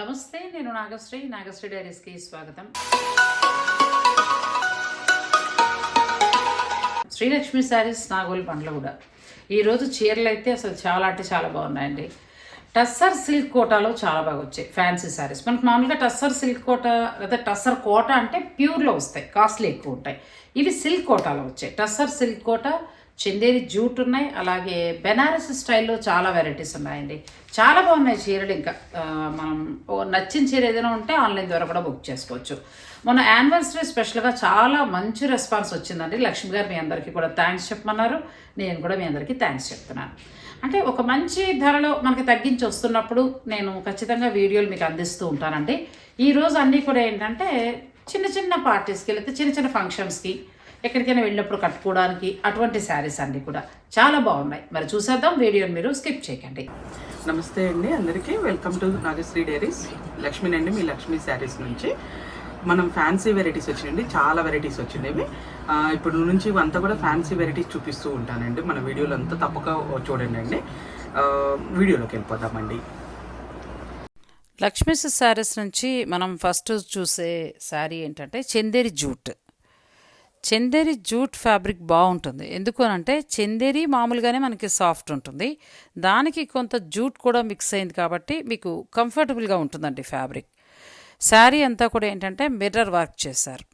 నమస్తే నేను నాగశ్రీ. నాగశ్రీ డైరీస్కి స్వాగతం. శ్రీలక్ష్మి శారీస్ నాగోల్ పండ్ల కూడా. ఈరోజు చీరలు అయితే అసలు చాలా అంటే చాలా బాగున్నాయండి. టస్సర్ సిల్క్ కోటాలో చాలా బాగా వచ్చాయి ఫ్యాన్సీ శారీస్. మనకు మామూలుగా టస్సర్ సిల్క్ కోట లేదా టస్సర్ కోట అంటే ప్యూర్లో వస్తాయి కాస్ట్లీ ఎక్కువ ఉంటాయి. ఇవి సిల్క్ కోటాలో వచ్చాయి. Tussar silk Kota Chanderi jute ఉన్నాయి అలాగే బెనారస్ స్టైల్లో చాలా వెరైటీస్ ఉన్నాయండి. చాలా బాగున్నాయి చీరలు ఇంకా. మనం ఓ నచ్చిన చీర ఏదైనా ఉంటే ఆన్లైన్ ద్వారా కూడా బుక్ చేసుకోవచ్చు. మొన్న యానివర్సరీ స్పెషల్గా చాలా మంచి రెస్పాన్స్ వచ్చిందండి. లక్ష్మి గారు మీ అందరికీ కూడా థ్యాంక్స్ చెప్పమన్నారు. నేను కూడా మీ అందరికీ థ్యాంక్స్ చెప్తున్నాను. అంటే ఒక మంచి ధరలో మనకి తగ్గించి వస్తున్నప్పుడు నేను ఖచ్చితంగా వీడియోలు మీకు అందిస్తూ ఉంటానండి. ఈరోజు అన్నీ కూడా ఏంటంటే చిన్న చిన్న పార్టీస్కి లేకపోతే చిన్న చిన్న ఫంక్షన్స్కి ఎక్కడికైనా వెళ్ళినప్పుడు కట్టుకోవడానికి అటువంటి శారీస్ అన్నీ కూడా చాలా బాగున్నాయి. మరి చూసేద్దాం వీడియోని మీరు స్కిప్ చేయకండి. నమస్తే అండి అందరికీ వెల్కమ్ టు నాగశ్రీ డైరీస్. లక్ష్మీనండి మీ లక్ష్మీ శారీస్ నుంచి. మనం ఫ్యాన్సీ వెరైటీస్ వచ్చినాయండి చాలా వెరైటీస్ వచ్చినవి ఇప్పుడు నుంచి ఇవంతా కూడా ఫ్యాన్సీ వెరైటీస్ చూపిస్తూ ఉంటానండి. మన వీడియోలు అంతా తప్పక చూడండి అండి. వీడియోలోకి వెళ్ళిపోదామండి. లక్ష్మీస్ శారీస్ నుంచి మనం ఫస్ట్ చూసే శారీ ఏంటంటే Chanderi jute. Chanderi jute fabric బాగుంటుంది. ఎందుకు అంటే చందేరి మామూలుగానే మనకి సాఫ్ట్ ఉంటుంది. దానికి కొంత జూట్ కూడా మిక్స్ అయింది కాబట్టి మీకు కంఫర్టబుల్గా ఉంటుందండి ఫ్యాబ్రిక్. శారీ అంతా కూడా ఏంటంటే మిర్రర్ వర్క్ చేశారు.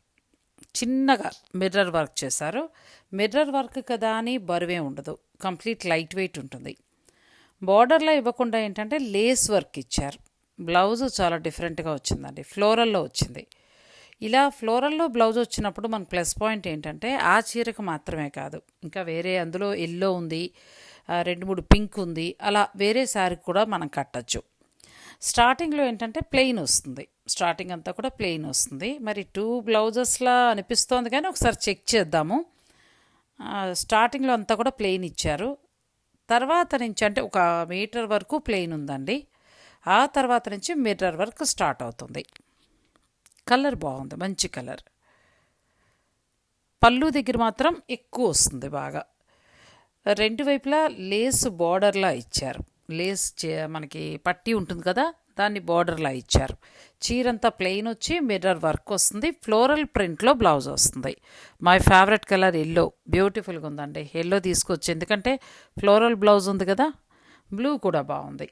చిన్నగా మిర్రర్ వర్క్ చేశారు. మిర్రర్ వర్క్ కదా అని బరువే ఉండదు. కంప్లీట్ లైట్ వెయిట్ ఉంటుంది. బార్డర్లో ఇవ్వకుండా ఏంటంటే లేస్ వర్క్ ఇచ్చారు. బ్లౌజ్ చాలా డిఫరెంట్గా వచ్చిందండి. ఫ్లోరల్లో వచ్చింది. ఇలా ఫ్లోరల్లో బ్లౌజ్ వచ్చినప్పుడు మన ప్లస్ పాయింట్ ఏంటంటే ఆ చీరకు మాత్రమే కాదు. ఇంకా వేరే అందులో ఎల్లో ఉంది రెండు మూడు పింక్ ఉంది అలా వేరే శారీ కూడా మనం కట్టచ్చు. స్టార్టింగ్లో ఏంటంటే ప్లెయిన్ వస్తుంది. స్టార్టింగ్ అంతా కూడా ప్లెయిన్ వస్తుంది. మరి టూ బ్లౌజెస్లా అనిపిస్తోంది కానీ ఒకసారి చెక్ చేద్దాము. స్టార్టింగ్లో అంతా కూడా ప్లెయిన్ ఇచ్చారు. తర్వాత నుంచి అంటే ఒక మీటర్ వరకు ప్లెయిన్ ఉందండి. ఆ తర్వాత నుంచి మిర్రర్ వర్క్ స్టార్ట్ అవుతుంది. కలర్ బాగుంది మంచి కలర్. పళ్ళు దగ్గర మాత్రం ఎక్కువ వస్తుంది బాగా. రెండు వైపులా లేస్ బార్డర్లా ఇచ్చారు. లేస్ చే- మనకి పట్టి ఉంటుంది కదా దాన్ని బార్డర్లా ఇచ్చారు. చీరంతా ప్లెయిన్ వచ్చి మిర్రర్ వర్క్ వస్తుంది ఫ్లోరల్ ప్రింట్లో బ్లౌజ్ వస్తుంది. మై ఫేవరెట్ కలర్ ఎల్లో బ్యూటిఫుల్గా ఉందండి. ఎల్లో తీసుకొచ్చి ఎందుకంటే ఫ్లోరల్ బ్లౌజ్ ఉంది కదా బ్లూ కూడా బాగుంది.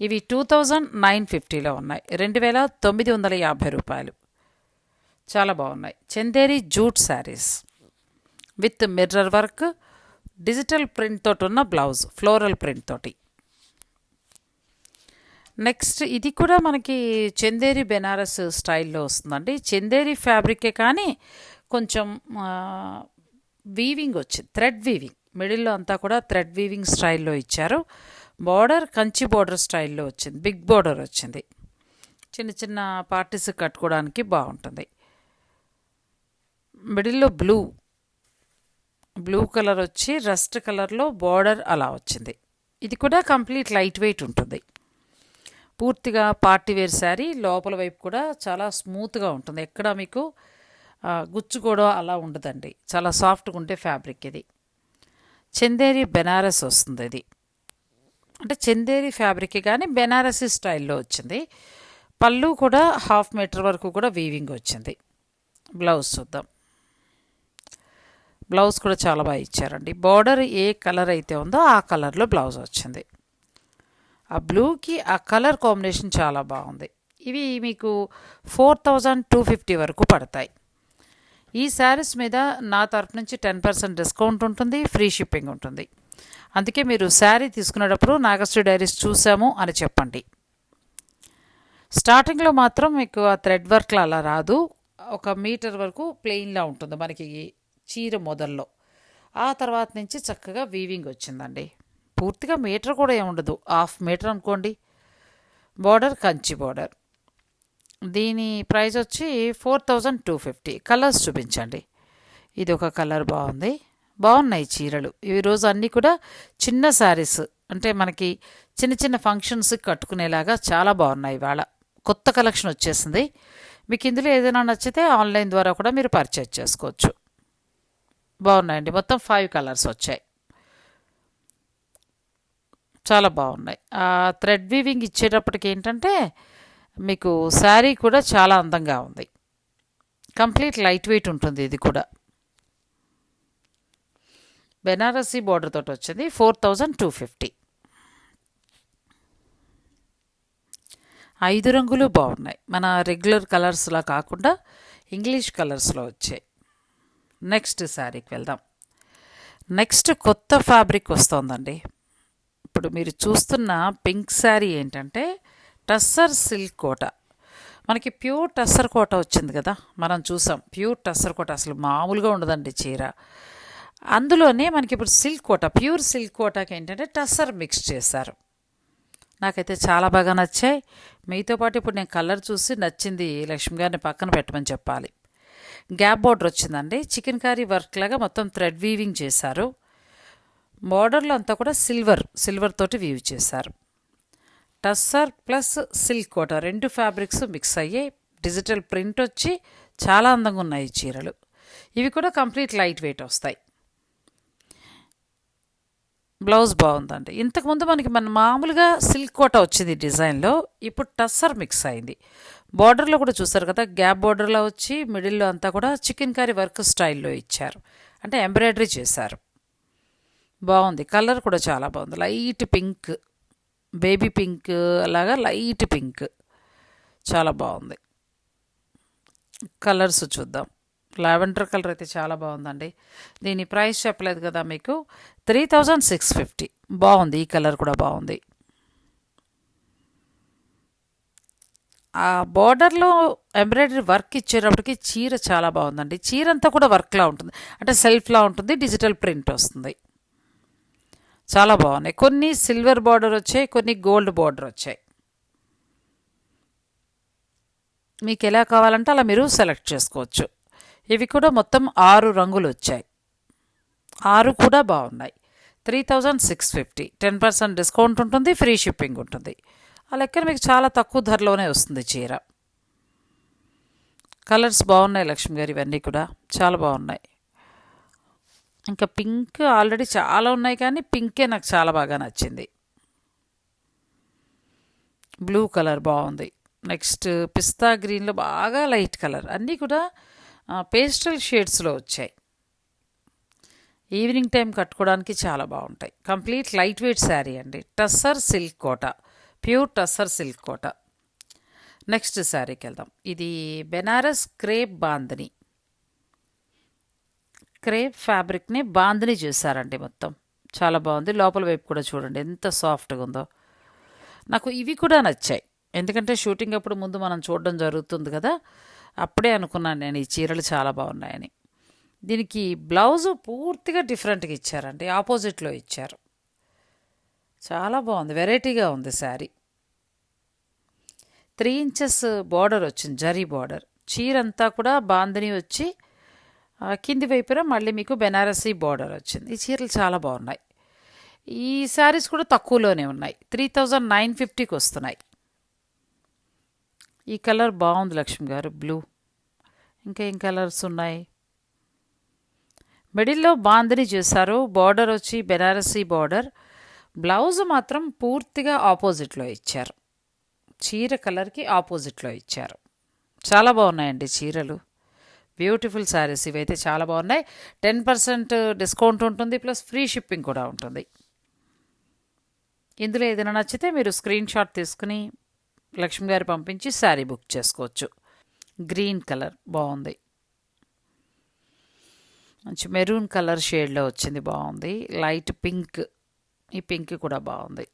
ఇవి టూ థౌజండ్ నైన్ ఫిఫ్టీలో ఉన్నాయి. రెండు వేల తొమ్మిది వందల యాభై రూపాయలు. చాలా బాగున్నాయి. Chanderi jute saris with mirror work digital print తోటి ఉన్న బ్లౌజ్ ఫ్లోరల్ ప్రింట్ తోటి. నెక్స్ట్ ఇది కూడా మనకి చందేరి బెనారస్ స్టైల్లో వస్తుందండి. చందేరి ఫ్యాబ్రికే కానీ కొంచెం వీవింగ్ వచ్చింది. థ్రెడ్ వీవింగ్ మిడిల్లో అంతా కూడా థ్రెడ్ వీవింగ్ స్టైల్లో ఇచ్చారు. బార్డర్ కంచి బార్డర్ స్టైల్లో వచ్చింది. బిగ్ బార్డర్ వచ్చింది. చిన్న చిన్న పార్టీస్ కట్టుకోవడానికి బాగుంటుంది. మిడిల్లో బ్లూ. బ్లూ కలర్ వచ్చి రస్ట్ కలర్లో బార్డర్ అలా వచ్చింది. ఇది కూడా కంప్లీట్ లైట్ వెయిట్ ఉంటుంది. పూర్తిగా పార్టీ వేర్ శారీ లోపల వైపు కూడా చాలా స్మూత్గా ఉంటుంది. ఎక్కడ మీకు గుచ్చు కూడా అలా ఉండదండి. చాలా సాఫ్ట్గా ఉంటే ఫ్యాబ్రిక్ ఇది. చందేరి బెనారస్ వస్తుంది ఇది. అంటే చందేరి ఫ్యాబ్రిక్ కానీ బెనారసీ స్టైల్లో వచ్చింది. పళ్ళు కూడా హాఫ్ మీటర్ వరకు కూడా వీవింగ్ వచ్చింది. బ్లౌజ్ చూద్దాం. బ్లౌజ్ కూడా చాలా బాగా ఇచ్చారండి. బార్డర్ ఏ కలర్ అయితే ఉందో ఆ కలర్లో బ్లౌజ్ వచ్చింది. ఆ బ్లూకి ఆ కలర్ కాంబినేషన్ చాలా బాగుంది. ఇవి మీకు ఫోర్ థౌజండ్ టూ ఫిఫ్టీ వరకు పడతాయి. ఈ శారీస్ మీద నా తరపు నుంచి టెన్ పర్సెంట్ డిస్కౌంట్ ఉంటుంది ఫ్రీ షిప్పింగ్ ఉంటుంది. అందుకే మీరు శారీ తీసుకునేటప్పుడు నాగశ్రీ డైరీస్ చూసాము అని చెప్పండి. స్టార్టింగ్లో మాత్రం మీకు ఆ థ్రెడ్ వర్క్లో అలా రాదు. ఒక మీటర్ వరకు ప్లెయిన్లా ఉంటుంది మనకి చీర మొదల్లో. ఆ తర్వాత నుంచి చక్కగా వీవింగ్ వచ్చిందండి. పూర్తిగా మీటర్ కూడా ఏముండదు హాఫ్ మీటర్ అనుకోండి. బార్డర్ కంచి బార్డర్ దీని ప్రైస్ వచ్చి four thousand two fifty colours చూపించండి. ఇది ఒక కలర్ బాగుంది. బాగున్నాయి చీరలు. ఈ రోజు అన్నీ కూడా చిన్న శారీస్ అంటే మనకి చిన్న చిన్న ఫంక్షన్స్ కట్టుకునేలాగా చాలా బాగున్నాయి ఇవాళ. కొత్త కలెక్షన్ వచ్చేసింది. మీకు ఇందులో ఏదైనా నచ్చితే ఆన్లైన్ ద్వారా కూడా మీరు పర్చేజ్ చేసుకోవచ్చు. బాగున్నాయండి. మొత్తం ఫైవ్ కలర్స్ వచ్చాయి. చాలా బాగున్నాయి. ఆ థ్రెడ్ వీవింగ్ ఇచ్చేటప్పటికి ఏంటంటే మీకు శారీ కూడా చాలా అందంగా ఉంది. కంప్లీట్ లైట్ వెయిట్ ఉంటుంది ఇది కూడా. బెనారసీ బార్డర్ తోటి వచ్చింది. ఫోర్ థౌజండ్ టూ ఫిఫ్టీ ఐదు రంగులు బాగున్నాయి. మన రెగ్యులర్ కలర్స్లా కాకుండా ఇంగ్లీష్ కలర్స్లో వచ్చాయి. నెక్స్ట్ శారీకి వెళ్దాం. నెక్స్ట్ కొత్త ఫ్యాబ్రిక్ వస్తుందండి. ఇప్పుడు మీరు చూస్తున్న పింక్ శారీ ఏంటంటే టస్సర్ సిల్క్ కోట. మనకి ప్యూర్ టస్సర్ కోట వచ్చింది కదా మనం చూసాం. ప్యూర్ టస్సర్ కోట అసలు మామూలుగా ఉండదండి చీర. అందులోనే మనకి ఇప్పుడు సిల్క్ కోట ప్యూర్ సిల్క్ కోటకి ఏంటంటే టస్సర్ మిక్స్ చేశారు. నాకైతే చాలా బాగా నచ్చాయి. మీతో పాటు ఇప్పుడు నేను కలర్ చూసి నచ్చింది లక్ష్మి గారిని పక్కన పెట్టమని చెప్పాలి. గ్యాప్ బార్డర్ వచ్చిందండి. చికెన్ కర్రీ వర్క్ లాగా మొత్తం థ్రెడ్ వీవింగ్ చేశారు. బార్డర్లో అంతా కూడా సిల్వర్ సిల్వర్ తోటి వీవ్ చేశారు. టస్సర్ ప్లస్ సిల్క్ కోట రెండు ఫ్యాబ్రిక్స్ మిక్స్ అయ్యి డిజిటల్ ప్రింట్ వచ్చి చాలా అందంగా ఉన్నాయి చీరలు. ఇవి కూడా కంప్లీట్ లైట్ వెయిట్ వస్తాయి. బ్లౌజ్ బాగుందండి. ఇంతకుముందు మనకి మన మామూలుగా సిల్క్ కోట వచ్చింది డిజైన్లో ఇప్పుడు టస్సర్ మిక్స్ అయింది. బార్డర్లో కూడా చూస్తారు కదా గ్యాప్ బార్డర్లో వచ్చి మిడిల్లో అంతా కూడా చికెన్ కర్రీ వర్క్ స్టైల్లో ఇచ్చారు. అంటే ఎంబ్రాయిడరీ చేశారు. బాగుంది. కలర్ కూడా చాలా బాగుంది. లైట్ పింక్ బేబీ పింక్ అలాగా లైట్ పింక్. చాలా బాగుంది. కలర్స్ చూద్దాం. లావెండర్ కలర్ అయితే చాలా బాగుందండి. దీని ప్రైస్ చెప్పలేదు కదా మీకు. Three thousand six fifty. బాగుంది. ఈ కలర్ కూడా బాగుంది. ఆ బార్డర్లో ఎంబ్రాయిడరీ వర్క్ ఇచ్చేటప్పటికి చీర చాలా బాగుందండి. చీర అంతా కూడా వర్క్లా ఉంటుంది. అంటే సెల్ఫ్లా ఉంటుంది డిజిటల్ ప్రింట్ వస్తుంది. చాలా బాగున్నాయి. కొన్ని సిల్వర్ బార్డర్ వచ్చాయి కొన్ని గోల్డ్ బార్డర్ వచ్చాయి. మీకు ఎలా కావాలంటే అలా మీరు సెలెక్ట్ చేసుకోవచ్చు. ఇవి కూడా మొత్తం ఆరు రంగులు వచ్చాయి. ఆరు కూడా బాగున్నాయి. Three thousand six fifty. Ten percent discount ఉంటుంది ఫ్రీ షిప్పింగ్ ఉంటుంది. ఆ లెక్కన మీకు చాలా తక్కువ ధరలోనే వస్తుంది చీర. కలర్స్ బాగున్నాయి లక్ష్మి గారు ఇవన్నీ కూడా. చాలా బాగున్నాయి. ఇంకా పింక్ ఆల్రెడీ చాలా ఉన్నాయి కానీ పింకే నాకు చాలా బాగా నచ్చింది. బ్లూ కలర్ బాగుంది. నెక్స్ట్ పిస్తా గ్రీన్లో బాగా లైట్ కలర్. అన్నీ కూడా పేస్టల్ షేడ్స్లో వచ్చాయి. ఈవినింగ్ టైం కట్టుకోవడానికి చాలా బాగుంటాయి. కంప్లీట్ లైట్ వెయిట్ శారీ అండి. Tussar silk Kota. Pure tussar silk Kota. Next శారీకి వెళ్దాం ఇది బెనారస్ క్రేప్ బాందని. క్రేప్ ఫ్యాబ్రిక్ని బాందని చేశారండి మొత్తం. చాలా బాగుంది. లోపల వైపు కూడా చూడండి ఎంత సాఫ్ట్గా ఉందో. నాకు ఇవి కూడా నచ్చాయి. ఎందుకంటే షూటింగ్ అప్పుడు ముందు మనం చూడడం జరుగుతుంది కదా. అప్పుడే అనుకున్నాను నేను ఈ చీరలు చాలా బాగున్నాయని. దీనికి బ్లౌజు పూర్తిగా డిఫరెంట్గా ఇచ్చారండి. ఆపోజిట్లో ఇచ్చారు. చాలా బాగుంది. వెరైటీగా ఉంది శారీ. త్రీ ఇంచెస్ బార్డర్ వచ్చింది జరీ బార్డర్. చీర అంతా కూడా బాందని వచ్చి ఆ, కింది వైపున మళ్ళీ మీకు బెనారసీ బార్డర్ వచ్చింది. ఈ చీరలు చాలా బాగున్నాయి. ఈ శారీస్ కూడా తక్కువలోనే ఉన్నాయి. త్రీ థౌజండ్ నైన్ ఫిఫ్టీకి వస్తున్నాయి. ఈ కలర్ బాగుంది లక్ష్మి గారు బ్లూ. ఇంకా ఏం కలర్స్ ఉన్నాయి? మిడిల్లో బాందిని చేశారు. బార్డర్ వచ్చి బెనారసీ బార్డర్. బ్లౌజ్ మాత్రం పూర్తిగా ఆపోజిట్లో ఇచ్చారు. చీర కలర్కి ఆపోజిట్లో ఇచ్చారు. చాలా బాగున్నాయండి చీరలు. బ్యూటిఫుల్ శారీస్ ఇవైతే చాలా బాగున్నాయి. టెన్ పర్సెంట్ డిస్కౌంట్ ఉంటుంది ప్లస్ ఫ్రీ షిప్పింగ్ కూడా ఉంటుంది. ఇందులో ఏదైనా నచ్చితే మీరు స్క్రీన్ షాట్ తీసుకుని లక్ష్మి గారు పంపించి శారీ బుక్ చేసుకోవచ్చు. గ్రీన్ కలర్ బాగుంది. మంచి మెరూన్ కలర్ షేడ్లో వచ్చింది బాగుంది. లైట్ పింక్ ఈ పింక్ కూడా బాగుంది.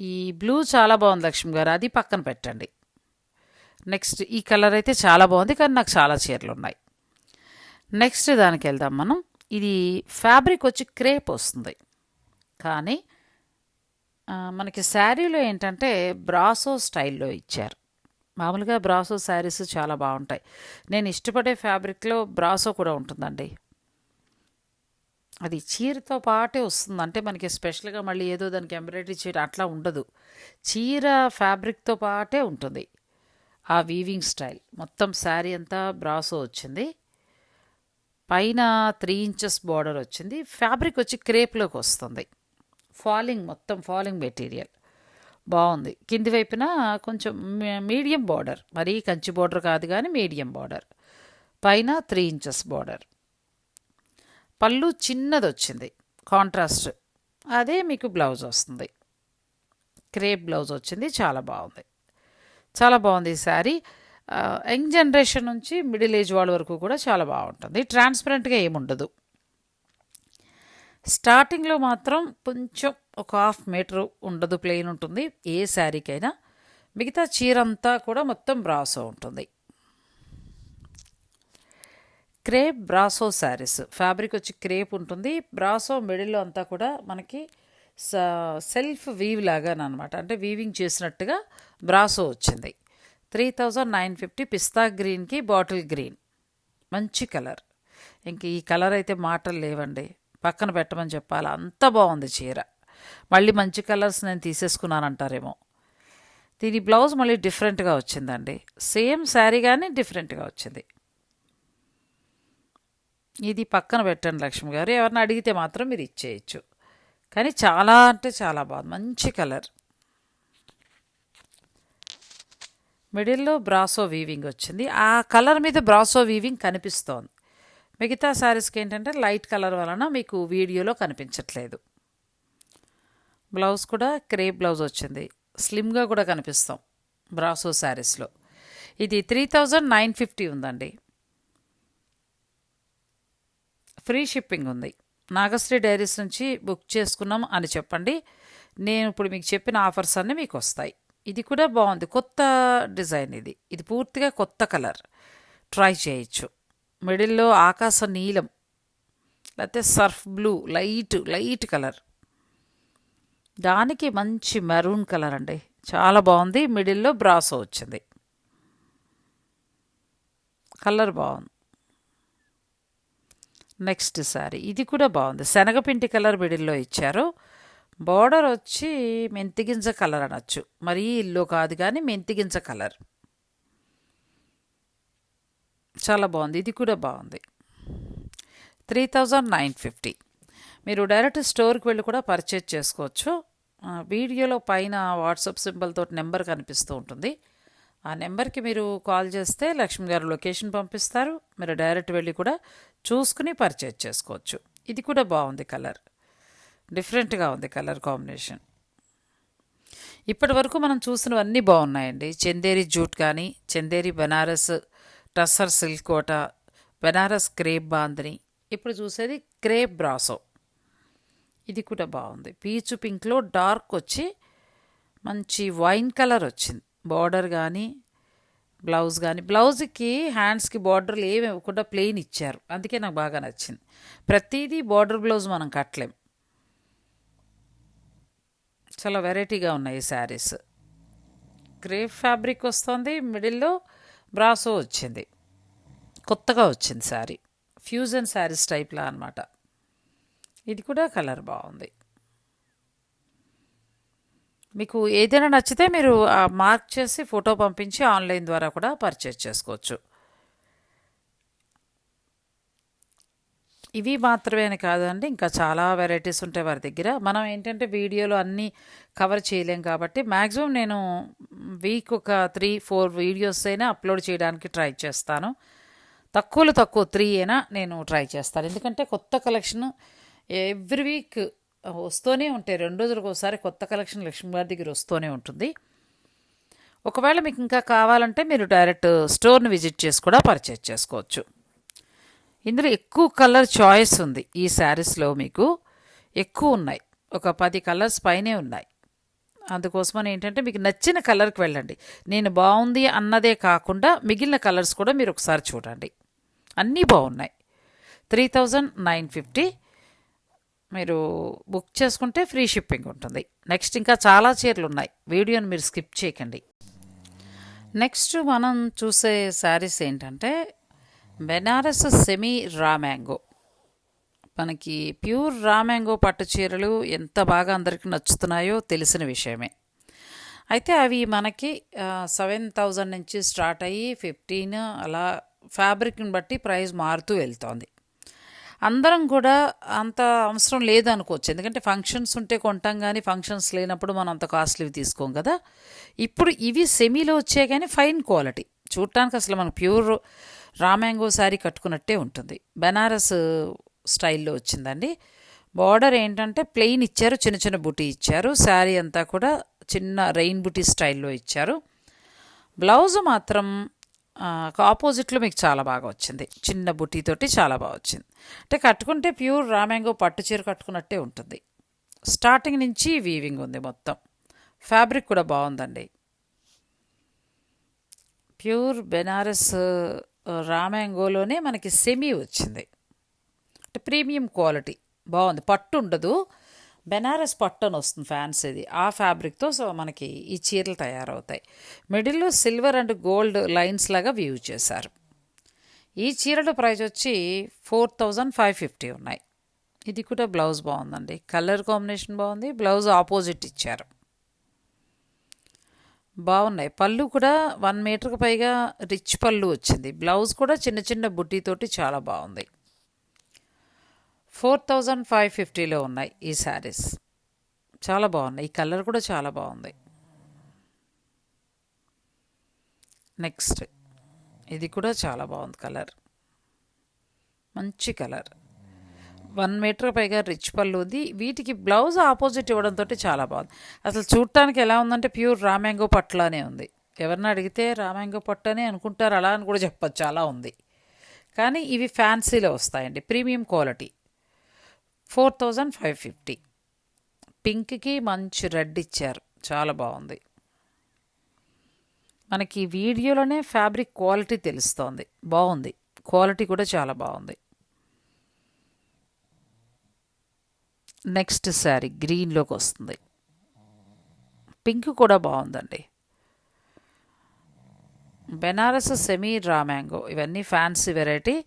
ఈ బ్లూ చాలా బాగుంది లక్ష్మి గారు అది పక్కన పెట్టండి. నెక్స్ట్ ఈ కలర్ అయితే చాలా బాగుంది కానీ నాకు చాలా చీరలు ఉన్నాయి. నెక్స్ట్ దానికి వెళ్దాం మనం. ఇది ఫ్యాబ్రిక్ వచ్చి క్రేప్ వస్తుంది. కానీ మనకి శారీలో ఏంటంటే బ్రాసో స్టైల్లో ఇచ్చారు. మామూలుగా బ్రాసో శారీస్ చాలా బాగుంటాయి. నేను ఇష్టపడే ఫ్యాబ్రిక్లో బ్రాసో కూడా ఉంటుందండి. అది చీరతో పాటే వస్తుంది. అంటే మనకి స్పెషల్గా మళ్ళీ ఏదో దానికి ఎంబ్రాయిడరీ చీర అట్లా ఉండదు. చీర ఫ్యాబ్రిక్తో పాటే ఉంటుంది. ఆ వీవింగ్ స్టైల్ మొత్తం శారీ అంతా బ్రాసో వచ్చింది. పైన త్రీ ఇంచెస్ బార్డర్ వచ్చింది. ఫ్యాబ్రిక్ వచ్చి క్రేప్లోకి వస్తుంది. ఫాలింగ్ మొత్తం ఫాలింగ్ మెటీరియల్. బాగుంది. కింది వైపున కొంచెం మీడియం బార్డర్ మరీ కంచి బార్డర్ కాదు కానీ మీడియం బార్డర్ పైన త్రీ ఇంచెస్ బార్డర్ పళ్ళు చిన్నది వచ్చింది కాంట్రాస్ట్. అదే మీకు బ్లౌజ్ వస్తుంది. క్రేప్ బ్లౌజ్ వచ్చింది. చాలా బాగుంది. చాలా బాగుంది ఈ శారీ. యంగ్ జనరేషన్ నుంచి మిడిల్ ఏజ్ వాళ్ళ వరకు కూడా చాలా బాగుంటుంది. ట్రాన్స్పరెంట్గా ఏముండదు. స్టార్టింగ్లో మాత్రం కొంచెం ఒక హాఫ్ మీటర్ ఉండదు ప్లెయిన్ ఉంటుంది. ఏ శారీకైనా మిగతా చీర అంతా కూడా మొత్తం బ్రాసో ఉంటుంది. Crepe brasso saris. ఫ్యాబ్రిక్ వచ్చి క్రేప్ ఉంటుంది. బ్రాసో మిడిల్లో అంతా కూడా మనకి సెల్ఫ్ వీవ్ లాగా అనమాట అంటే వీవింగ్ చేసినట్టుగా బ్రాసో వచ్చింది. త్రీ థౌజండ్ నైన్ ఫిఫ్టీ పిస్తా గ్రీన్కి బాటిల్ గ్రీన్. మంచి కలర్. ఇంక ఈ కలర్ అయితే మాటలు లేవండి. పక్కన పెట్టమని చెప్పాలి. అంత బాగుంది చీర. మళ్ళీ మంచి కలర్స్ నేను తీసేసుకున్నాను అంటారేమో దీని బ్లౌజ్ మళ్ళీ డిఫరెంట్గా వచ్చిందండి. సేమ్ శారీ కానీ డిఫరెంట్గా వచ్చింది. ఇది పక్కన పెట్టండి లక్ష్మి గారు. ఎవరిని అడిగితే మాత్రం మీరు ఇచ్చేయచ్చు. కానీ చాలా అంటే చాలా బాగుంది. మంచి కలర్. మిడిల్లో బ్రాసో వీవింగ్ వచ్చింది. ఆ కలర్ మీద బ్రాసో వీవింగ్ కనిపిస్తోంది. మిగతా శారీస్కి ఏంటంటే లైట్ కలర్ వలన మీకు వీడియోలో కనిపించట్లేదు. బ్లౌజ్ కూడా క్రేప్ బ్లౌజ్ వచ్చింది. స్లిమ్గా కూడా కనిపిస్తాం బ్రాసో శారీస్లో. ఇది త్రీ థౌజండ్ నైన్ ఫిఫ్టీ ఉందండి. ఫ్రీ షిప్పింగ్ ఉంది. నాగశ్రీ డైరీస్ నుంచి బుక్ చేసుకున్నాం అని చెప్పండి. నేను ఇప్పుడు మీకు చెప్పిన ఆఫర్స్ అన్నీ మీకు వస్తాయి. ఇది కూడా బాగుంది. కొత్త డిజైన్ ఇది. ఇది పూర్తిగా కొత్త కలర్. ట్రై చేయొచ్చు. మిడిల్లో ఆకాశ నీలం లేకపోతే surf blue light light colour. దానికి మంచి మెరూన్ కలర్ అండి. చాలా బాగుంది. మిడిల్లో బ్రాసో వచ్చింది. కలర్ బాగుంది. నెక్స్ట్ సారీ. ఇది కూడా బాగుంది. శనగపిండి కలర్ మిడిల్లో ఇచ్చారు. బార్డర్ వచ్చి మెంతిగింజ కలర్ అనొచ్చు. మరీ ఇల్లు కాదు కానీ మెంతిగింజ కలర్. చాలా బాగుంది. ఇది కూడా బాగుంది. Three thousand nine fifty. మీరు డైరెక్ట్ స్టోర్కి వెళ్ళి కూడా పర్చేజ్ చేసుకోవచ్చు. వీడియోలో పైన వాట్సాప్ సింబల్ తోటి నెంబర్ కనిపిస్తూ ఉంటుంది. ఆ నెంబర్కి మీరు కాల్ చేస్తే లక్ష్మి గారు లొకేషన్ పంపిస్తారు. మీరు డైరెక్ట్ వెళ్ళి కూడా చూసుకుని పర్చేజ్ చేసుకోవచ్చు. ఇది కూడా బాగుంది కలర్. డిఫరెంట్గా ఉంది కలర్ కాంబినేషన్. ఇప్పటి వరకు మనం చూసినవన్నీ బాగున్నాయండి. చందేరి జూట్ కానీ Chanderi Banaras tussar silk Kota Banaras crepe bandhani ఇప్పుడు చూసేది క్రేప్ బ్రాసో. ఇది కూడా బాగుంది. పీచు పింక్లో డార్క్ వచ్చి మంచి వైన్ కలర్ వచ్చింది. బార్డర్ కానీ బ్లౌజ్ కానీ బ్లౌజ్కి హ్యాండ్స్కి బార్డర్లు ఏమి ఇవ్వకుండా ప్లెయిన్ ఇచ్చారు. అందుకే నాకు బాగా నచ్చింది. ప్రతిదీ బార్డర్ బ్లౌజ్ మనం కట్టలేం. చాలా వెరైటీగా ఉన్నాయి ఈ శారీస్. క్రేప్ ఫ్యాబ్రిక్ వస్తుంది మిడిల్లో బ్రాసో వచ్చింది. కొత్తగా వచ్చింది శారీ. ఫ్యూజన్ శారీస్ టైప్లా అనమాట ఇది కూడా కలర్ బాగుంది. మీకు ఏదైనా నచ్చితే మీరు మార్క్ చేసి ఫోటో పంపించి ఆన్లైన్ ద్వారా కూడా పర్చేజ్ చేసుకోవచ్చు. ఇవి మాత్రమే అని కాదండి ఇంకా చాలా వెరైటీస్ ఉంటాయి వారి దగ్గర. మనం ఏంటంటే వీడియోలో అన్నీ కవర్ చేయలేం కాబట్టి మ్యాక్సిమం నేను వీక్ ఒక త్రీ ఫోర్ వీడియోస్ అయినా అప్లోడ్ చేయడానికి ట్రై చేస్తాను. తక్కువలో తక్కువ త్రీ అయినా నేను ట్రై చేస్తాను. ఎందుకంటే కొత్త కలెక్షన్ ఎవ్రీ వీక్ వస్తూనే ఉంటాయి. రెండు రోజులకు ఒకసారి కొత్త కలెక్షన్ లక్ష్మీగారి దగ్గర వస్తూనే ఉంటుంది. ఒకవేళ మీకు ఇంకా కావాలంటే మీరు డైరెక్ట్ స్టోర్ని విజిట్ చేసి కూడా పర్చేజ్ చేసుకోవచ్చు. ఇందులో ఎక్కువ కలర్ చాయిస్ ఉంది ఈ శారీస్లో మీకు. ఎక్కువ ఉన్నాయి. ఒక పది కలర్స్ పైనే ఉన్నాయి. అందుకోసమని ఏంటంటే మీకు నచ్చిన కలర్కి వెళ్ళండి. నేను బాగుంది అన్నదే కాకుండా మిగిలిన కలర్స్ కూడా మీరు ఒకసారి చూడండి. అన్నీ బాగున్నాయి. త్రీ థౌజండ్ నైన్ ఫిఫ్టీ మీరు బుక్ చేసుకుంటే ఫ్రీ షిప్పింగ్ ఉంటుంది. నెక్స్ట్ ఇంకా చాలా చీరలు ఉన్నాయి. వీడియోని మీరు స్కిప్ చేయకండి. నెక్స్ట్ మనం చూసే శారీస్ ఏంటంటే బెనారస్ సెమీ రా మ్యాంగో. మనకి ప్యూర్ రా మ్యాంగో పట్టు చీరలు ఎంత బాగా అందరికీ నచ్చుతున్నాయో తెలిసిన విషయమే. అయితే అవి మనకి సెవెన్ థౌజండ్ నుంచి స్టార్ట్ అయ్యి ఫిఫ్టీన్ అలా ఫ్యాబ్రిక్ని బట్టి ప్రైస్ మారుతూ వెళ్తోంది. అందరం కూడా అంత అవసరం లేదనుకోవచ్చు. ఎందుకంటే ఫంక్షన్స్ ఉంటే కొంటాం కానీ ఫంక్షన్స్ లేనప్పుడు మనం అంత కాస్ట్లీవి తీసుకోం కదా. ఇప్పుడు ఇవి సెమీలో వచ్చాయి కానీ ఫైన్ క్వాలిటీ చూడటానికి అసలు మనకు ప్యూర్ రామ్యాంగో శారీ కట్టుకున్నట్టే ఉంటుంది. బెనారస్ స్టైల్లో వచ్చిందండి. బార్డర్ ఏంటంటే ప్లెయిన్ ఇచ్చారు చిన్న చిన్న బుటీ ఇచ్చారు. శారీ అంతా కూడా చిన్న రెయిన్ బుటీ స్టైల్లో ఇచ్చారు. బ్లౌజ్ మాత్రం ఆపోజిట్లో మీకు చాలా బాగా వచ్చింది. చిన్న బుటీతోటి చాలా బాగా వచ్చింది. అంటే కట్టుకుంటే ప్యూర్ రామ్యాంగో పట్టు చీర కట్టుకున్నట్టే ఉంటుంది. స్టార్టింగ్ నుంచి వీవింగ్ ఉంది మొత్తం. ఫ్యాబ్రిక్ కూడా బాగుందండి. ప్యూర్ బెనారస్ రామ్యాంగోలోనే మనకి సెమీ వచ్చింది. అంటే ప్రీమియం క్వాలిటీ. బాగుంది. పట్టు ఉండదు. బెనారస్ పట్టు అని వస్తుంది ఫ్యాన్సీది ఆ ఫ్యాబ్రిక్తో సో మనకి ఈ చీరలు తయారవుతాయి. మిడిల్లో సిల్వర్ అండ్ గోల్డ్ లైన్స్ లాగా వ్యూ చేశారు. ఈ చీరల ప్రైస్ వచ్చి ఫోర్ థౌజండ్ ఫైవ్ ఫిఫ్టీ ఉన్నాయి. ఇది కూడా బ్లౌజ్ బాగుందండి. కలర్ కాంబినేషన్ బాగుంది. బ్లౌజ్ ఆపోజిట్ ఇచ్చారు. బాగున్నాయి. పళ్ళు కూడా వన్ మీటర్కి పైగా రిచ్ పళ్ళు వచ్చింది. బ్లౌజ్ కూడా చిన్న చిన్న బుట్టీతోటి చాలా బాగుంది. ఫోర్ థౌజండ్ ఫైవ్ ఫిఫ్టీలో ఉన్నాయి ఈ శారీస్. చాలా బాగున్నాయి. ఈ కలర్ కూడా చాలా బాగుంది. నెక్స్ట్ ఇది కూడా చాలా బాగుంది కలర్. మంచి కలర్. వన్ మీటర్ పైగా రిచ్ పళ్ళు ఉంది. వీటికి బ్లౌజ్ ఆపోజిట్ ఇవ్వడంతో చాలా బాగుంది. అసలు చూడటానికి ఎలా ఉందంటే ప్యూర్ రామ్యాంగో పట్లానే ఉంది. ఎవరిని అడిగితే రామ్యాంగో పట్టు అని అనుకుంటారు అలా అని కూడా చెప్పచ్చు. అలా ఉంది. కానీ ఇవి ఫ్యాన్సీలో వస్తాయండి. Premium quality. Four thousand five fifty. పింక్కి మంచి రెడ్ ఇచ్చారు. చాలా బాగుంది. మనకి వీడియోలోనే ఫ్యాబ్రిక్ క్వాలిటీ తెలుస్తోంది. బాగుంది. క్వాలిటీ కూడా చాలా బాగుంది. నెక్స్ట్ శారీ గ్రీన్లోకి వస్తుంది. పింక్ కూడా బాగుందండి. Banaras semi raw mango. ఇవన్నీ ఫ్యాన్సీ వెరైటీ.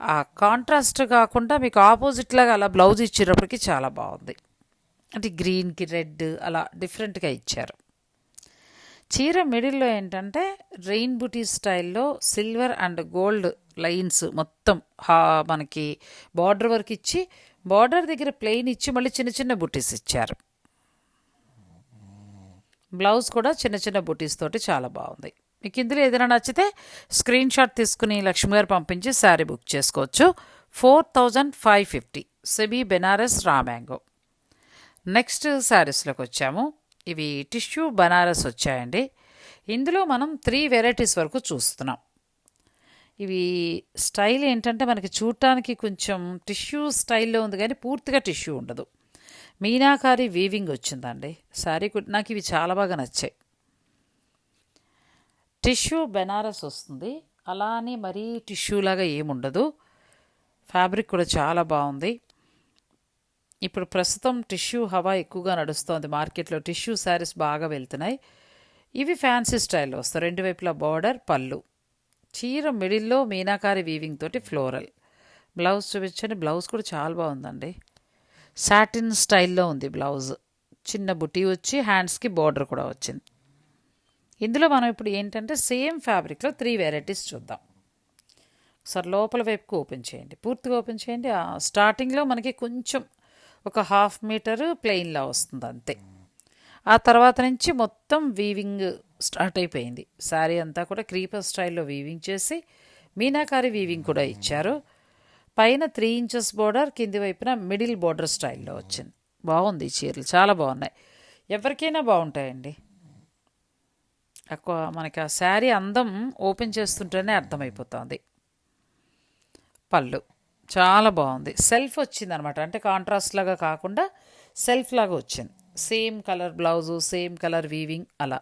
ఆ కాంట్రాస్ట్ కాకుండా మీకు ఆపోజిట్ లాగా అలా బ్లౌజ్ ఇచ్చేటప్పటికి చాలా బాగుంది. అంటే గ్రీన్కి రెడ్ అలా డిఫరెంట్గా ఇచ్చారు. చీర మిడిల్లో ఏంటంటే రెయిన్ బుటీ స్టైల్లో సిల్వర్ అండ్ గోల్డ్ లైన్స్ మొత్తం హా మనకి బార్డర్ వరకు ఇచ్చి బార్డర్ దగ్గర ప్లెయిన్ ఇచ్చి మళ్ళీ చిన్న చిన్న బుటీస్ ఇచ్చారు. బ్లౌజ్ కూడా చిన్న చిన్న బుటీస్ తోటి చాలా బాగుంది. మీకు ఇందులో ఏదైనా నచ్చితే స్క్రీన్ షాట్ తీసుకుని లక్ష్మి గారు పంపించి శారీ బుక్ చేసుకోవచ్చు. Four thousand five fifty semi Banaras raw mango. Next శారీస్లోకి వచ్చాము. ఇవి టిష్యూ బనారస్ వచ్చాయండి. ఇందులో మనం త్రీ వెరైటీస్ వరకు చూస్తున్నాం. ఇవి స్టైల్ ఏంటంటే మనకి చూడటానికి కొంచెం టిష్యూ స్టైల్లో ఉంది కానీ పూర్తిగా టిష్యూ ఉండదు. మీనాకారి వీవింగ్ వచ్చిందండి. శారీ నాకు ఇవి చాలా బాగా నచ్చాయి. టిష్యూ బెనారస్ వస్తుంది. అలా అని మరీ టిష్యూ లాగా ఏముండదు. ఫ్యాబ్రిక్ కూడా చాలా బాగుంది. ఇప్పుడు ప్రస్తుతం టిష్యూ హవా ఎక్కువగా నడుస్తోంది మార్కెట్లో. టిష్యూ శారీస్ బాగా వెళ్తున్నాయి. ఇవి ఫ్యాన్సీ స్టైల్లో వస్తాయి. రెండు వైపులా బార్డర్ పళ్ళు. చీర మిడిల్లో మీనాకారి వీవింగ్ తోటి ఫ్లోరల్ బ్లౌజ్ చూపించండి. బ్లౌజ్ కూడా చాలా బాగుందండి. సాటిన్ స్టైల్లో ఉంది బ్లౌజ్. చిన్న బుటీ వచ్చి హ్యాండ్స్కి బార్డర్ కూడా వచ్చింది. ఇందులో మనం ఇప్పుడు ఏంటంటే సేమ్ ఫ్యాబ్రిక్లో త్రీ వెరైటీస్ చూద్దాం. ఒకసారి లోపల వైపుకు ఓపెన్ చేయండి. పూర్తిగా ఓపెన్ చేయండి. స్టార్టింగ్లో మనకి కొంచెం ఒక హాఫ్ మీటరు ప్లెయిన్లా వస్తుంది అంతే. ఆ తర్వాత నుంచి మొత్తం వీవింగ్ స్టార్ట్ అయిపోయింది. శారీ అంతా కూడా క్రీపర్ స్టైల్లో వీవింగ్ చేసి మీనాకారి వీవింగ్ కూడా ఇచ్చారు. పైన త్రీ ఇంచెస్ బోర్డర్ కింది వైపున మిడిల్ బోర్డర్ స్టైల్లో వచ్చింది. బాగుంది చీరలు. చాలా బాగున్నాయి. ఎవరికైనా బాగుంటాయండి. ఎక్కువ మనకి ఆ శారీ అందం ఓపెన్ చేస్తుంటేనే అర్థమైపోతుంది. పళ్ళు. చాలా బాగుంది. సెల్ఫ్ వచ్చింది అనమాట అంటే కాంట్రాస్ట్ లాగా కాకుండా సెల్ఫ్ లాగా వచ్చింది. Same colour blouse same colour weaving అలా.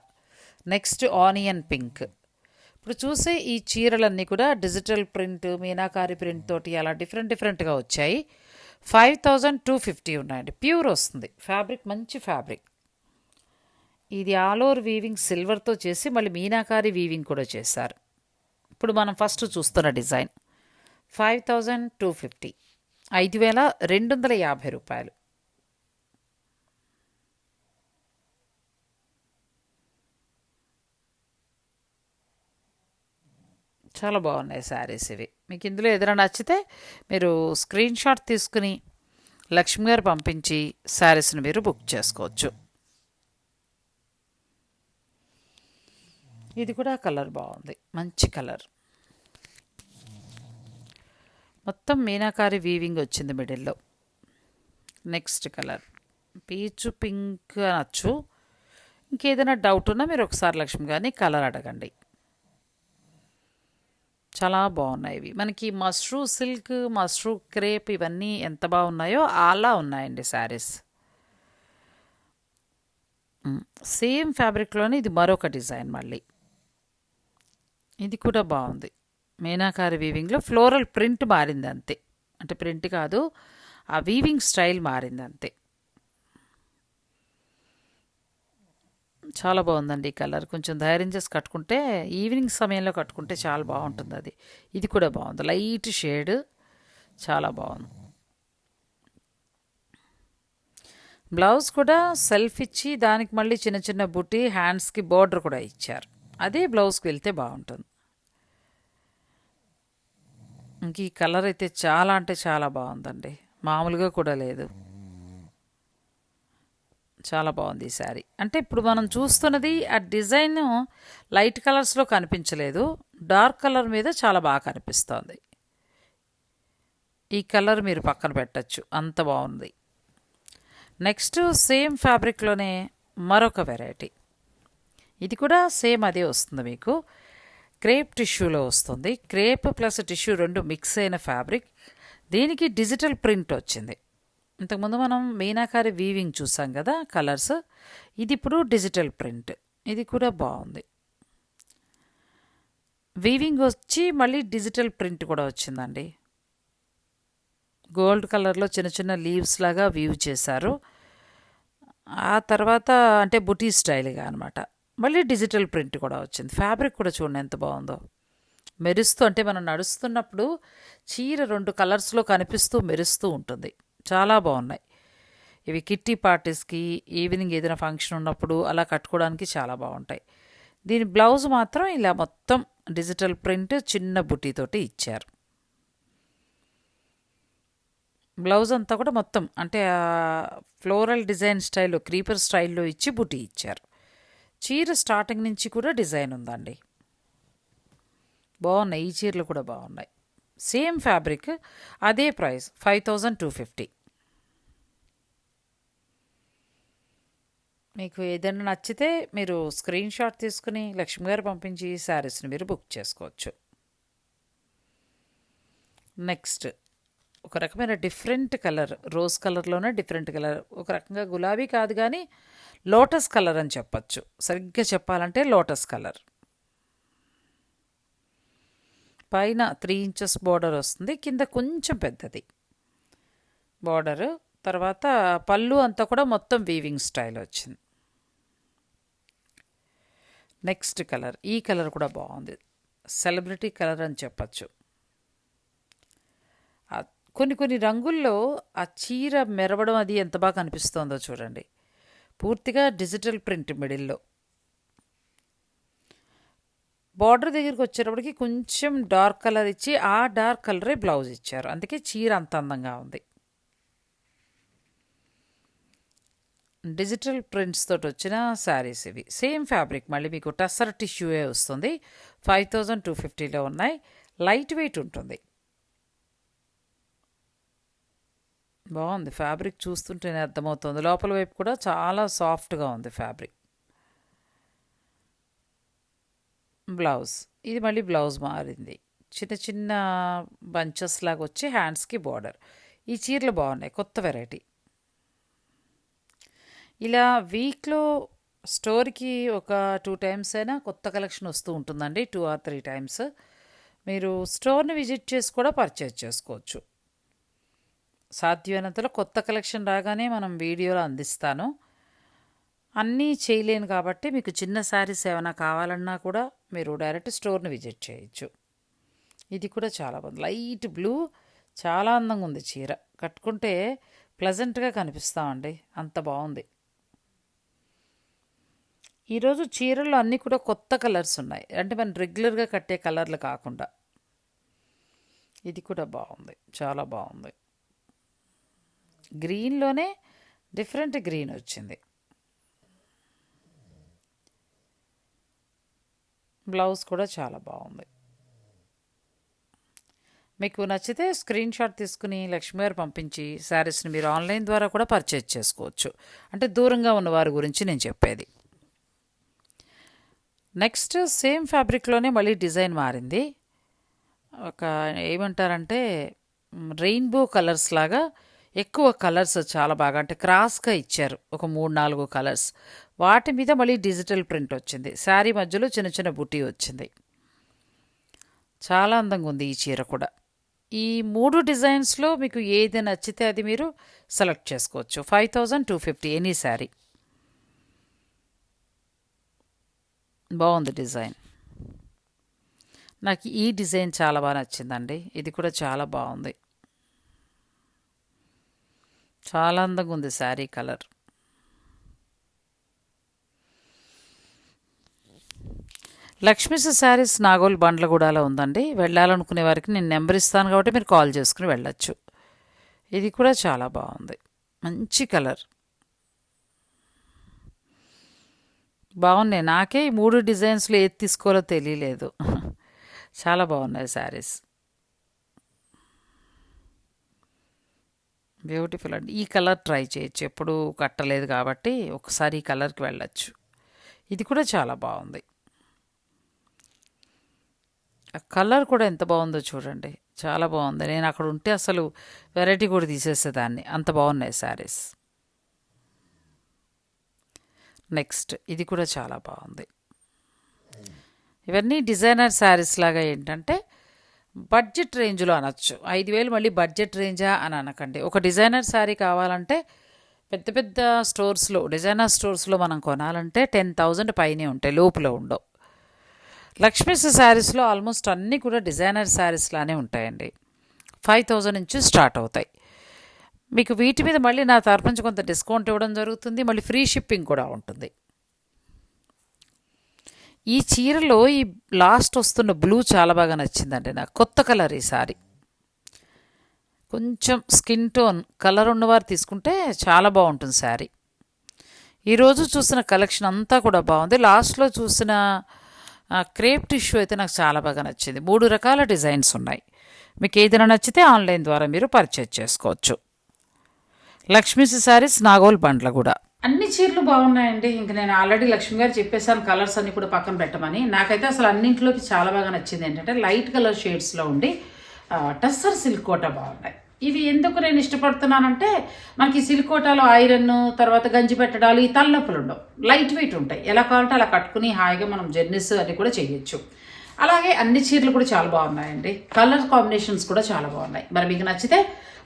నెక్స్ట్ ఆనియన్ పింక్ ఇప్పుడు చూసే ఈ చీరలన్నీ కూడా డిజిటల్ ప్రింట్ మీనాకారి ప్రింట్ తోటి అలా డిఫరెంట్ డిఫరెంట్గా వచ్చాయి. ఫైవ్ థౌజండ్ టూ ఫిఫ్టీ ఉన్నాయండి. ప్యూర్ వస్తుంది. ఫ్యాబ్రిక్ మంచి ఫ్యాబ్రిక్ ఇది ఆల్ ఓవర్ వీవింగ్ సిల్వర్తో చేసి మళ్ళీ మీనాకారి వీవింగ్ కూడా చేశారు. ఇప్పుడు మనం ఫస్ట్ చూస్తున్న design. Five thousand two fifty. ఐదు వేల రెండు వందల యాభై రూపాయలు. చాలా బాగున్నాయి శారీస్ ఇవి. మీకు ఇందులో ఏదైనా నచ్చితే మీరు స్క్రీన్ షాట్ తీసుకుని లక్ష్మి గారు పంపించి శారీస్ని మీరు బుక్ చేసుకోవచ్చు. ఇది కూడా కలర్ బాగుంది. మంచి కలర్. మొత్తం మీనాకారి వీవింగ్ వచ్చింది మిడిల్లో నెక్స్ట్ కలర్. పీచు పింక్ అనొచ్చు. ఇంకేదైనా డౌట్ ఉన్నా మీరు ఒకసారి లక్ష్మి గారిని కలర్ అడగండి. చాలా బాగున్నాయి ఇవి. మనకి మష్రూ సిల్క్ మష్రూ క్రేప్ ఇవన్నీ ఎంత బాగున్నాయో అలా ఉన్నాయండి శారీస్ సేమ్ ఫ్యాబ్రిక్లోనే ఇది మరొక డిజైన్ మళ్ళీ. ఇది కూడా బాగుంది. మీనాకారి వీవింగ్లో ఫ్లోరల్ ప్రింట్ మారింది అంతే. అంటే ప్రింట్ కాదు ఆ వీవింగ్ స్టైల్ మారింది అంతే. చాలా బాగుందండి ఈ కలర్ కొంచెం ధైర్యం చేసి కట్టుకుంటే ఈవినింగ్ సమయంలో కట్టుకుంటే చాలా బాగుంటుంది అది. ఇది కూడా బాగుంది. లైట్ షేడ్ చాలా బాగుంది. బ్లౌజ్ కూడా సెల్ఫ్ ఇచ్చి దానికి మళ్ళీ చిన్న చిన్న బుట్టి హ్యాండ్స్కి బోర్డర్ కూడా ఇచ్చారు. అదే బ్లౌజ్కి వెళ్తే బాగుంటుంది. ఇంక ఈ కలర్ అయితే చాలా అంటే చాలా బాగుందండి. మామూలుగా కూడా లేదు. చాలా బాగుంది ఈ శారీ. అంటే ఇప్పుడు మనం చూస్తున్నది ఆ డిజైన్ లైట్ కలర్స్లో కనిపించలేదు. డార్క్ కలర్ మీద చాలా బాగా కనిపిస్తోంది. ఈ కలర్ మీరు పక్కన పెట్టచ్చు. అంత బాగుంది. నెక్స్ట్ సేమ్ ఫ్యాబ్రిక్లోనే మరొక వెరైటీ. ఇది కూడా సేమ్ అదే వస్తుంది మీకు. క్రేప్ టిష్యూలో వస్తుంది. క్రేప్ ప్లస్ టిష్యూ రెండు మిక్స్ అయిన ఫ్యాబ్రిక్. దీనికి డిజిటల్ ప్రింట్ వచ్చింది. ఇంతకుముందు మనం మీనాకారి వీవింగ్ చూసాం కదా కలర్స్. ఇది ఇప్పుడు డిజిటల్ ప్రింట్. ఇది కూడా బాగుంది. వీవింగ్ వచ్చి మళ్ళీ డిజిటల్ ప్రింట్ కూడా వచ్చిందండి. గోల్డ్ కలర్లో చిన్న చిన్న లీవ్స్ లాగా వీవ్ చేశారు. ఆ తర్వాత అంటే బుటీ స్టైల్గా అనమాట మళ్ళీ డిజిటల్ ప్రింట్ కూడా వచ్చింది. ఫ్యాబ్రిక్ కూడా చూడండి ఎంత బాగుందో. మెరుస్తూ అంటే మనం నడుస్తున్నప్పుడు చీర రెండు కలర్స్లో కనిపిస్తూ మెరుస్తూ ఉంటుంది. చాలా బాగున్నాయి. ఇవి కిట్టి పార్టీస్కి ఈవినింగ్ ఏదైనా ఫంక్షన్ ఉన్నప్పుడు అలా కట్టుకోవడానికి చాలా బాగుంటాయి. దీని బ్లౌజ్ మాత్రం ఇలా మొత్తం డిజిటల్ ప్రింట్ చిన్న బుటీతోటి ఇచ్చారు. బ్లౌజ్ అంతా కూడా మొత్తం అంటే ఫ్లోరల్ డిజైన్ స్టైల్లో క్రీపర్ స్టైల్లో ఇచ్చి బుటీ ఇచ్చారు. చీర స్టార్టింగ్ నుంచి కూడా డిజైన్ ఉందండి. బాగున్నాయి. ఈ చీరలు కూడా బాగున్నాయి. సేమ్ ఫ్యాబ్రిక్ అదే price five thousand two fifty. మీకు ఏదైనా నచ్చితే మీరు స్క్రీన్ షాట్ తీసుకుని లక్ష్మి గారు పంపించి శారీస్ని మీరు బుక్ చేసుకోవచ్చు. నెక్స్ట్ ఒక రకమైన డిఫరెంట్ కలర్ రోజ్ కలర్లోనే డిఫరెంట్ కలర్. ఒక రకంగా గులాబీ కాదు కానీ లోటస్ కలర్ అని చెప్పచ్చు. సరిగ్గా చెప్పాలంటే లోటస్ కలర్. పైన త్రీ ఇంచెస్ బార్డర్ వస్తుంది. కింద కొంచెం పెద్దది బార్డర్. తర్వాత పళ్ళు అంతా కూడా మొత్తం వీవింగ్ స్టైల్ వచ్చింది. Next colour. ఈ కలర్ కూడా బాగుంది. సెలబ్రిటీ కలర్ అని చెప్పచ్చు. కొన్ని కొన్ని రంగుల్లో ఆ చీర మెరవడం అది ఎంత బాగా కనిపిస్తోందో చూడండి. పూర్తిగా డిజిటల్ ప్రింట్ మిడిల్లో. బార్డర్ దగ్గరికి వచ్చేటప్పటికి కొంచెం డార్క్ కలర్ ఇచ్చి ఆ డార్క్ కలరే బ్లౌజ్ ఇచ్చారు. అందుకే చీర అంత అందంగా ఉంది. డిజిటల్ ప్రింట్స్ తోటి వచ్చిన శారీస్ ఇవి. సేమ్ ఫ్యాబ్రిక్ మళ్ళీ మీకు టస్సర్ టిష్యూయే వస్తుంది. ఫైవ్ థౌజండ్ టూ ఫిఫ్టీలో ఉన్నాయి. లైట్ వెయిట్ ఉంటుంది. బాగుంది. ఫ్యాబ్రిక్ చూస్తుంటేనే అర్థమవుతుంది. లోపల వైపు కూడా చాలా సాఫ్ట్గా ఉంది ఫ్యాబ్రిక్. బ్లౌజ్. ఇది మళ్ళీ బ్లౌజ్ మారింది. చిన్న చిన్న బంచెస్ లాగా వచ్చి హ్యాండ్స్కి బార్డర్. ఈ చీరలు బాగున్నాయి. కొత్త వెరైటీ. ఇలా వీక్లో స్టోర్కి ఒక టూ టైమ్స్ అయినా కొత్త కలెక్షన్ వస్తూ ఉంటుందండి. Two or three times. మీరు స్టోర్ని విజిట్ చేసి కూడా పర్చేజ్ చేసుకోవచ్చు. సాధ్యమైనంతలో కొత్త కలెక్షన్ రాగానే మనం వీడియోలో అందిస్తాను. అన్నీ చేయలేను కాబట్టి మీకు చిన్న శారీస్ ఏమైనా కావాలన్నా కూడా మీరు డైరెక్ట్ స్టోర్ని విజిట్ చేయొచ్చు. ఇది కూడా చాలా బాగుంది. లైట్ బ్లూ చాలా అందంగా ఉంది చీర. కట్టుకుంటే ప్లజెంట్గా కనిపిస్తామండి. అంత బాగుంది. ఈరోజు చీరల్లో అన్నీ కూడా కొత్త కలర్స్ ఉన్నాయి. అంటే మనం రెగ్యులర్గా కట్టే కలర్లు కాకుండా. ఇది కూడా బాగుంది. చాలా బాగుంది. గ్రీన్లోనే డిఫరెంట్ గ్రీన్ వచ్చింది. బ్లౌజ్ కూడా చాలా బాగుంది. మీకు నచ్చితే స్క్రీన్ షాట్ తీసుకుని లక్ష్మి గారు పంపించి శారీస్ని మీరు ఆన్లైన్ ద్వారా కూడా పర్చేజ్ చేసుకోవచ్చు. అంటే దూరంగా ఉన్న వారి గురించి నేను చెప్పేది. నెక్స్ట్ సేమ్ ఫ్యాబ్రిక్లోనే మళ్ళీ డిజైన్ మారింది. ఒక ఏమంటారంటే రెయిన్బో కలర్స్ లాగా ఎక్కువ కలర్స్ చాలా బాగా అంటే క్రాస్గా ఇచ్చారు ఒక మూడు నాలుగు కలర్స్. వాటి మీద మళ్ళీ డిజిటల్ ప్రింట్ వచ్చింది. శారీ మధ్యలో చిన్న చిన్న బుటీ వచ్చింది. చాలా అందంగా ఉంది ఈ చీర కూడా. ఈ మూడు డిజైన్స్లో మీకు ఏది నచ్చితే అది మీరు సెలెక్ట్ చేసుకోవచ్చు. Five thousand two fifty any saree. బాగుంది డిజైన్. నాకు ఈ డిజైన్ చాలా బాగా నచ్చిందండి. ఇది కూడా చాలా బాగుంది. చాలా అందంగా ఉంది saree colour. Lakshmi's sarees Nagole బండ్లగూడలో ఉందండి. వెళ్ళాలనుకునే వారికి నేను నెంబర్ ఇస్తాను కాబట్టి మీరు కాల్ చేసుకుని వెళ్ళచ్చు. ఇది కూడా చాలా బాగుంది. మంచి కలర్. బాగున్నాయి. నాకే ఈ మూడు డిజైన్స్లో ఏది తీసుకోవాలో తెలియలేదు. చాలా బాగున్నాయి శారీస్. బ్యూటిఫుల్ అండి. ఈ కలర్ ట్రై చేయొచ్చు. ఎప్పుడు కట్టలేదు కాబట్టి ఒకసారి ఈ కలర్కి వెళ్ళచ్చు. ఇది కూడా చాలా బాగుంది. ఆ కలర్ కూడా ఎంత బాగుందో చూడండి. చాలా బాగుంది. నేను అక్కడ ఉంటే అసలు వెరైటీ కూడా తీసేసేదాన్ని. అంత బాగున్నాయి శారీస్. నెక్స్ట్ ఇది కూడా చాలా బాగుంది. ఇవన్నీ డిజైనర్ శారీస్ లాగా ఏంటంటే బడ్జెట్ రేంజ్లో అనొచ్చు. ఐదు వేలు మళ్ళీ బడ్జెట్ రేంజా అని అనకండి. ఒక డిజైనర్ శారీ కావాలంటే పెద్ద పెద్ద స్టోర్స్లో డిజైనర్ స్టోర్స్లో మనం కొనాలంటే టెన్ థౌజండ్ పైనే ఉంటాయి లోపల ఉండవు. లక్ష్మీస్ శారీస్లో ఆల్మోస్ట్ అన్నీ కూడా డిజైనర్ శారీస్ లానే ఉంటాయండి. ఫైవ్ థౌజండ్ నుంచి స్టార్ట్ అవుతాయి. మీకు వీటి మీద మళ్ళీ నా తరపు నుంచి కొంత డిస్కౌంట్ ఇవ్వడం జరుగుతుంది మళ్ళీ ఫ్రీ షిప్పింగ్ కూడా ఉంటుంది. ఈ చీరలో ఈ లాస్ట్ వస్తున్న బ్లూ చాలా బాగా నచ్చిందండి నాకు. కొత్త కలర్ ఈ సారీ. కొంచెం స్కిన్ టోన్ కలర్ ఉన్నవారు తీసుకుంటే చాలా బాగుంటుంది శారీ ఈరోజు చూసిన కలెక్షన్ అంతా కూడా బాగుంది. లాస్ట్లో చూసిన క్రేప్ టిష్యూ అయితే నాకు చాలా బాగా నచ్చింది. మూడు రకాల డిజైన్స్ ఉన్నాయి. మీకు ఏదైనా నచ్చితే ఆన్లైన్ ద్వారా మీరు పర్చేజ్ చేసుకోవచ్చు. లక్ష్మీస్ శారీస్ నాగోల్ బండ్ల కూడా. అన్ని చీరలు బాగున్నాయండి. ఇంక నేను ఆల్రెడీ లక్ష్మి గారు చెప్పేశాను కలర్స్ అన్ని కూడా పక్కన పెట్టమని. నాకైతే అసలు అన్నింటిలోకి చాలా బాగా నచ్చింది ఏంటంటే లైట్ కలర్ షేడ్స్లో ఉండి టస్సర్ సిల్క్ కోట బాగున్నాయి. ఇవి ఎందుకు నేను ఇష్టపడుతున్నానంటే మనకి సిల్క్ కోటాలో ఐరన్ తర్వాత గంజి పెట్టడాలు ఈ తలనొప్పులు ఉండవు. లైట్ వెయిట్ ఉంటాయి. ఎలా కావాలంటే అలా కట్టుకుని హాయిగా మనం జర్నీస్ అన్ని కూడా చేయొచ్చు. అలాగే అన్ని చీరలు కూడా చాలా బాగున్నాయండి. కలర్ కాంబినేషన్స్ కూడా చాలా బాగున్నాయి. మరి మీకు నచ్చితే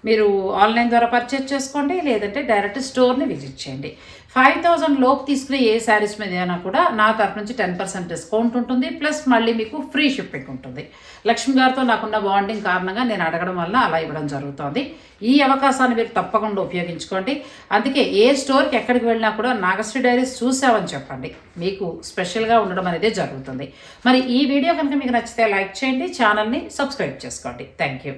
మీరు ఆన్లైన్ ద్వారా పర్చేజ్ చేసుకోండి లేదంటే డైరెక్ట్ స్టోర్ని విజిట్ చేయండి. ఫైవ్ థౌజండ్ లోపు తీసుకునే ఏ శారీస్ మీద అయినా కూడా నా తరఫు నుంచి టెన్ పర్సెంట్ డిస్కౌంట్ ఉంటుంది. ప్లస్ మళ్ళీ మీకు ఫ్రీ షిప్పింగ్ ఉంటుంది. లక్ష్మి గారితో నాకున్న బాండింగ్ కారణంగా నేను అడగడం వల్ల అలా ఇవ్వడం జరుగుతుంది. ఈ అవకాశాన్ని మీరు తప్పకుండా ఉపయోగించుకోండి. అందుకే ఏ స్టోర్కి ఎక్కడికి వెళ్ళినా కూడా నాగశ్రీ డైరీస్ చూసామని చెప్పండి. మీకు స్పెషల్గా ఉండడం అనేది జరుగుతుంది. మరి ఈ వీడియో కనుక మీకు నచ్చితే లైక్ చేయండి ఛానల్ని సబ్స్క్రైబ్ చేసుకోండి. Thank you